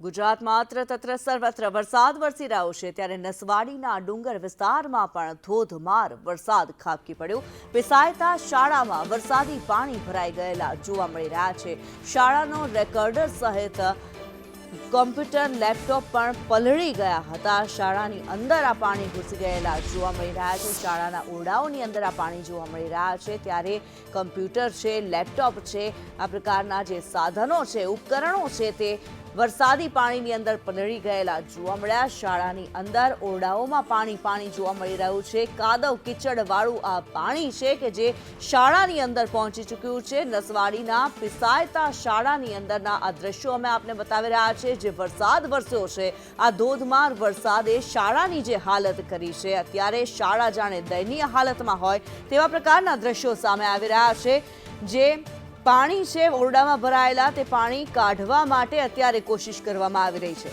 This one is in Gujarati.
ગુજરાતમાં તત્ર સર્વત્ર વરસાદ વરસી રહ્યો છે, ત્યારે નસવાડીના ડુંગર વિસ્તારમાં પણ ધોધમાર વરસાદ ખાબકી પડ્યો. પિસાયતા શાળામાં વરસાદી પાણી ભરાઈ ગયેલા જોવા મળી રહ્યા છે. શાળાનો રેકોર્ડર સહિત કોમ્પ્યુટર, લેપટોપ પણ પલળી ગયા હતા. શાળાની અંદર આ પાણી ઘૂસી ગયેલા જોવા મળી રહ્યા છે. શાળાના ઓરડાઓની અંદર આ પાણી જોવા મળી રહ્યા છે. ત્યારે કમ્પ્યુટર છે, લેપટોપ છે, આ પ્રકારના જે સાધનો છે, ઉપકરણો છે તે વરસાદી પાણીની અંદર પલળી ગયેલા જોવા મળ્યા. શાળાની અંદર ઓરડાઓમાં પાણી પાણી જોવા મળી રહ્યું છે. કાદવ કિચડ વાળું આ પાણી છે કે જે શાળાની અંદર પહોંચી ચૂક્યું છે. નસવાડીના પિસાયતા શાળાની અંદરના આ દ્રશ્યો અમે આપને બતાવી રહ્યા છે જે વરસાદ વરસ્યો છે, આ ધોધમાર વરસાદે શાળાની જે હાલત કરી છે, અત્યારે શાળા જાણે દયનીય હાલતમાં હોય તેવા પ્રકારના દ્રશ્યો સામે આવી રહ્યા છે. જે પાણી છે ઓરડામાં ભરાયેલા તે પાણી કાઢવા માટે અત્યારે કોશિશ કરવામાં આવી રહી છે.